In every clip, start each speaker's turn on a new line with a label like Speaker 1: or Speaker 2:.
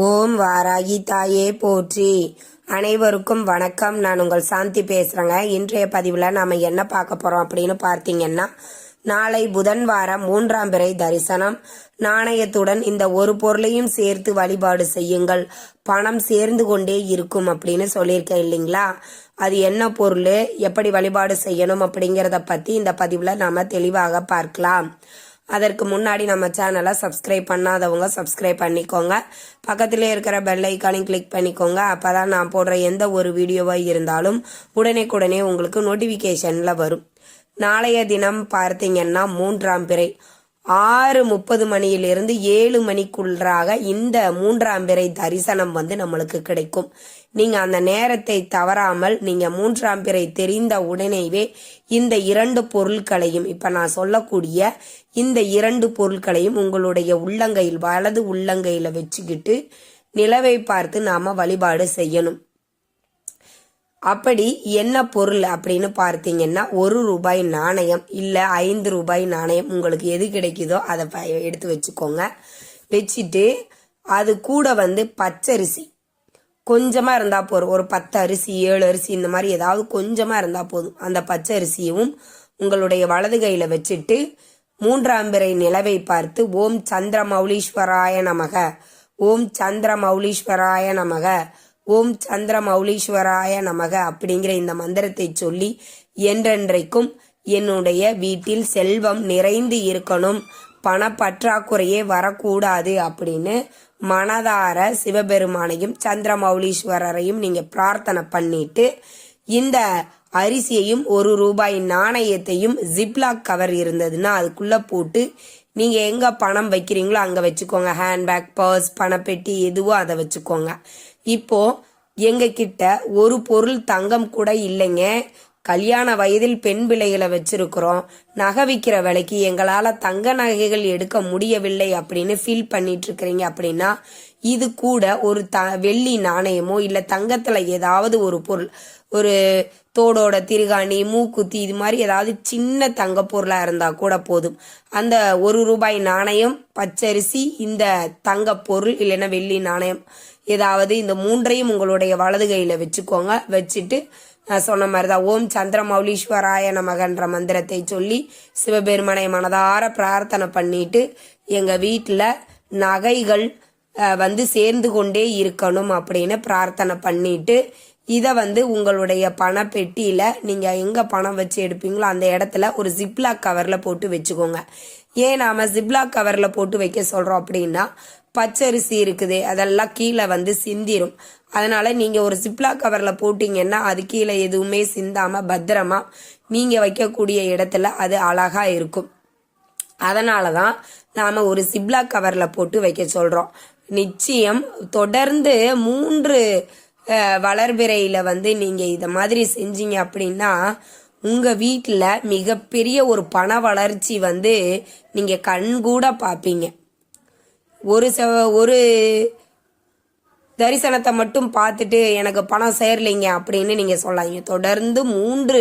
Speaker 1: ஓம் வாராகி தாயே போற்றி. அனைவருக்கும் வணக்கம். நான் உங்கள் சாந்தி பேசுகிறேங்க இன்றைய பதிவில் நாம் என்ன பார்க்க போகிறோம் அப்படின்னு பார்த்தீங்கன்னா நாளை புதன் வாரம் மூன்றாம் பிறை தரிசனம். நாணயத்துடன் இந்த ஒரு பொருளையும் சேர்த்து வழிபாடு செய்யுங்கள். பணம் சேர்ந்து கொண்டே இருக்கும் அப்படின்னு சொல்லியிருக்கேன் இல்லைங்களா? அது என்ன பொருள்? எப்படி வழிபாடு செய்யணும் அப்படிங்கிறத பற்றி இந்த பதிவில் நாம் தெளிவாக பார்க்கலாம். அதற்கு முன்னாடி நம்ம சேனலை சப்ஸ்கிரைப் பண்ணாதவங்க சப்ஸ்கிரைப் பண்ணிக்கோங்க. பக்கத்திலே இருக்கிற பெல் ஐக்கானையும் கிளிக் பண்ணிக்கோங்க. அப்போ தான் நான் போடுற எந்த ஒரு வீடியோவாக இருந்தாலும் உடனே உங்களுக்கு நோட்டிஃபிகேஷனில் வரும். நாளைய தினம் பார்த்தீங்கன்னா மூன்றாம் பிறை. ஆறு முப்பது மணியிலிருந்து ஏழு மணிக்குள்ளாக இந்த மூன்றாம் பிறை தரிசனம் வந்து நம்மளுக்கு கிடைக்கும். நீங்க அந்த நேரத்தை தவறாமல் நீங்க மூன்றாம் பிறை தெரிந்த உடனேவே இந்த இரண்டு பொருட்களையும் இப்ப நான் சொல்லக்கூடிய இந்த இரண்டு பொருட்களையும் உங்களுடைய உள்ளங்கையில் வலது உள்ளங்கையில வச்சுக்கிட்டு நிலவை பார்த்து நாம வழிபாடு செய்யணும். அப்படி என்ன பொருள் அப்படின்னு பார்த்தீங்கன்னா ஒரு ரூபாய் நாணயம் இல்லை ஐந்து ரூபாய் நாணயம் உங்களுக்கு எது கிடைக்குதோ அதை எடுத்து வச்சுக்கோங்க. வச்சுட்டு அது கூட வந்து பச்சரிசி. கொஞ்சமாக இருந்தால் போதும். ஒரு பத்து அரிசி ஏழு அரிசி இந்த மாதிரி ஏதாவது கொஞ்சமாக இருந்தால் போதும். அந்த பச்சை அரிசியும் உங்களுடைய வலது கையில் வச்சுட்டு மூன்றாம் பிறை நிலவை பார்த்து ஓம் சந்திர மௌலீஸ்வராய நமக. ஓம் சந்திர மௌலீஸ்வராய நமக. ஓம் சந்திர மௌலீஸ்வராய நமக அப்படிங்கிற இந்த மந்திரத்தை சொல்லி என்றென்றைக்கும் என்னுடைய வீட்டில் செல்வம் நிறைந்து இருக்கணும். பண பற்றாக்குறையே வரக்கூடாது அப்படின்னு மனதார சிவபெருமானையும் சந்திரமௌலீஸ்வரரையும் நீங்கள் பிரார்த்தனை பண்ணிட்டு இந்த அரிசியையும் ஒரு ரூபாய் நாணயத்தையும் ஜிப்லாக் கவர் இருந்ததுன்னா அதுக்குள்ளே போட்டு நீங்கள் எங்கே பணம் வைக்கிறீங்களோ அங்கே வச்சுக்கோங்க. ஹேண்ட்பேக் பர்ஸ் பணப்பெட்டி எதுவோ அதை வச்சுக்கோங்க. இப்போ எங்க கிட்ட ஒரு பொருள் தங்கம் கூட இல்லைங்க. கல்யாண வயதில் பெண் பிள்ளைகளை வச்சிருக்கிறோம். நகை விற்கிற விலைக்கு எங்களால் தங்க நகைகள் எடுக்க முடியவில்லை அப்படின்னு ஃபீல் பண்ணிட்டு இருக்கிறீங்க அப்படின்னா இது கூட ஒரு த வெள்ளி நாணயமோ இல்லை தங்கத்தில் ஏதாவது ஒரு பொருள் ஒரு தோடோட திருகாணி மூக்குத்தி இது மாதிரி ஏதாவது சின்ன தங்க பொருளாக இருந்தால் கூட போதும். அந்த ஒரு ரூபாய் நாணயம் பச்சரிசி இந்த தங்க பொருள் இல்லைன்னா வெள்ளி நாணயம் ஏதாவது இந்த மூன்றையும் உங்களுடைய வலது கையில் வச்சுக்கோங்க. வச்சுட்டு நான் சொன்ன மாதிரி தான் ஓம் சந்திரமௌலீஸ்வராய நமகன்ற மந்திரத்தை சொல்லி சிவபெருமனை மனதார பிரார்த்தனை பண்ணிட்டு எங்கள் வீட்டில் நகைகள் வந்து சேர்ந்து கொண்டே இருக்கணும் அப்படின்னு பிரார்த்தனை பண்ணிட்டு இதை வந்து உங்களுடைய பணப்பெட்டியில் நீங்கள் எங்கே பணம் வச்சு எடுப்பீங்களோ அந்த இடத்துல ஒரு ஜிப்லாக் கவரில் போட்டு வச்சுக்கோங்க. ஏன் நாம் ஜிப்லாக் கவரில் போட்டு வைக்க சொல்கிறோம் அப்படின்னா பச்சரிசி இருக்குது அதெல்லாம் கீழே வந்து சிந்திரும். அதனால் நீங்கள் ஒரு ஜிப்லாக் கவரில் போட்டிங்கன்னா அது கீழே எதுவுமே சிந்தாமல் பத்திரமா நீங்கள் வைக்கக்கூடிய இடத்துல அது அழகாக இருக்கும். அதனால தான் நாம் ஒரு சிப்லா கவரில் போட்டு வைக்க சொல்கிறோம் நிச்சயம் தொடர்ந்து மூன்று வளர்பிறையில் வந்து நீங்கள் இதை மாதிரி செஞ்சீங்க அப்படின்னா உங்கள் வீட்டில் மிகப்பெரிய ஒரு பண வளர்ச்சி வந்து நீங்கள் கண்கூட பார்ப்பீங்க ஒரு ச ஒரு தரிசனத்தை மட்டும் பார்த்துட்டு எனக்கு பணம் சேரலைங்க அப்படின்னு நீங்கள் சொல்லாதீங்க. தொடர்ந்து மூன்று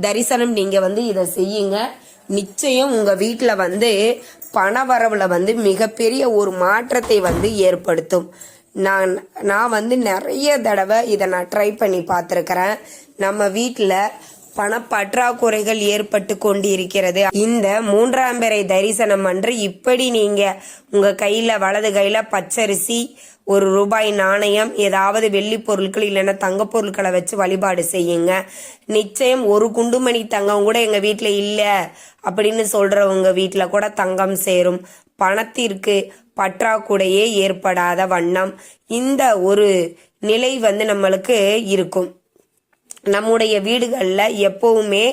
Speaker 1: தரிசனம் நீங்கள் வந்து இதை செய்யுங்க. நிச்சயம் உங்கள் வீட்டில் வந்து பண வரவில் வந்து மிகப்பெரிய ஒரு மாற்றத்தை வந்து ஏற்படுத்தும். நான் நான் வந்து நிறைய தடவை இதை நான் ட்ரை பண்ணி பார்த்துருக்கிறேன். நம்ம வீட்டில் பணப்பற்றாக்குறைகள் ஏற்பட்டு கொண்டு இருக்கிறது இந்த மூன்றாம் பிறை தரிசனம் அன்று இப்படி நீங்கள் உங்கள் கையில் வலது கையில் பச்சரிசி ஒரு ரூபாய் நாணயம் ஏதாவது வெள்ளி பொருட்கள் இல்லைன்னா தங்க பொருட்களை வச்சு வழிபாடு செய்யுங்க. நிச்சயம் ஒரு குண்டுமணி தங்கம் கூட எங்கள் வீட்டில் இல்லை அப்படின்னு சொல்கிறவங்க வீட்டில் கூட தங்கம் சேரும். பணத்திற்கு பற்றாக்குறையே ஏற்படாத வண்ணம். இந்த ஒரு நிலை வந்து நம்மளுக்கு இருக்கும். நம்முடைய வீடுகளில் எப்பவுமே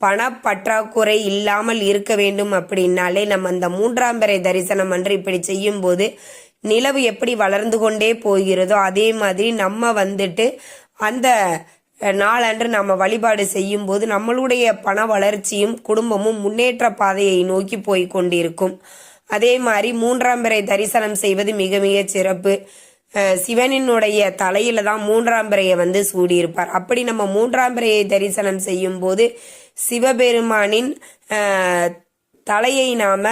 Speaker 1: பணப்பற்றாக்குறை இல்லாமல் இருக்க வேண்டும் அப்படின்னாலே நம்ம அந்த மூன்றாம் பிறை தரிசனம் அன்று இப்படி செய்யும்போது நிலவு எப்படி வளர்ந்து கொண்டே போகிறதோ அதே மாதிரி நம்ம வந்துட்டு அந்த நாளன்று நம்ம வழிபாடு செய்யும்போது நம்மளுடைய பண வளர்ச்சியும் குடும்பமும் முன்னேற்ற பாதையை நோக்கி போய் கொண்டிருக்கும். அதே மாதிரி மூன்றாம் பிறை தரிசனம் செய்வது மிக மிக சிறப்பு. சிவனினுடைய தலையில தான் மூன்றாம் பிறையை வந்து சூடியிருப்பார். அப்படி நம்ம மூன்றாம் பிறையை தரிசனம் செய்யும் போது சிவபெருமானின் தலையை நாம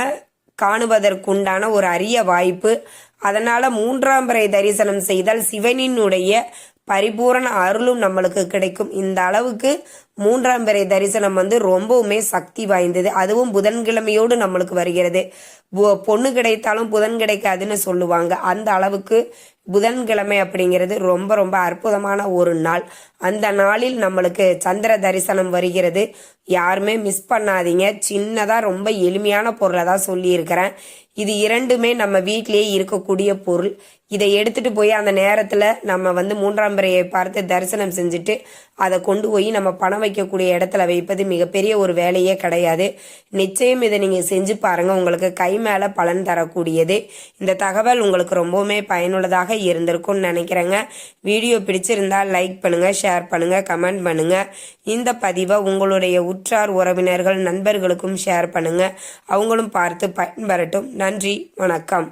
Speaker 1: காணுவதற்குண்டான ஒரு அரிய வாய்ப்பு. அதனால மூன்றாம் பிறை தரிசனம் செய்தால் சிவனினுடைய பரிபூரண அருளும் நம்மளுக்கு கிடைக்கும். இந்த அளவுக்கு மூன்றாம் பிறை தரிசனம் வந்து ரொம்பவுமே சக்தி வாய்ந்தது. அதுவும் புதன்கிழமையோடு நம்மளுக்கு வருகிறது. பொண்ணு கிடைத்தாலும் புதன் கிடைக்காதுன்னு சொல்லுவாங்க. அந்த அளவுக்கு புதன்கிழமை அப்படிங்கிறது ரொம்ப ரொம்ப அற்புதமான ஒரு நாள். அந்த நாளில் நம்மளுக்கு சந்திர தரிசனம் வருகிறது. யாருமே மிஸ் பண்ணாதீங்க. சின்னதாக ரொம்ப எளிமையான பொருளை தான் சொல்லியிருக்கிறேன். இது இரண்டுமே நம்ம வீட்டிலேயே இருக்கக்கூடிய பொருள். இதை எடுத்துட்டு போய் அந்த நேரத்தில் நம்ம வந்து மூன்றாம் பிறையை பார்த்து தரிசனம் செஞ்சுட்டு அதை கொண்டு போய் நம்ம பணம் வைக்கக்கூடிய இடத்துல வைப்பது மிகப்பெரிய ஒரு வேலையே கிடையாது. நிச்சயம் இதை நீங்கள் செஞ்சு பாருங்கள் உங்களுக்கு கை மேலே பலன் தரக்கூடியது. இந்த தகவல் உங்களுக்கு ரொம்பவுமே பயனுள்ளதாக இருந்திருக்கும்னு நினைக்கிறேங்க. வீடியோ பிடிச்சிருந்தால் லைக் பண்ணுங்கள் ஷேர் பண்ணுங்கள் கமெண்ட் பண்ணுங்கள் இந்த பதிவை உங்களுடைய உற்றார் உறவினர்கள் நண்பர்களுக்கும் ஷேர் பண்ணுங்கள் அவங்களும் பார்த்து பயன்பெறட்டும். நன்றி வணக்கம்.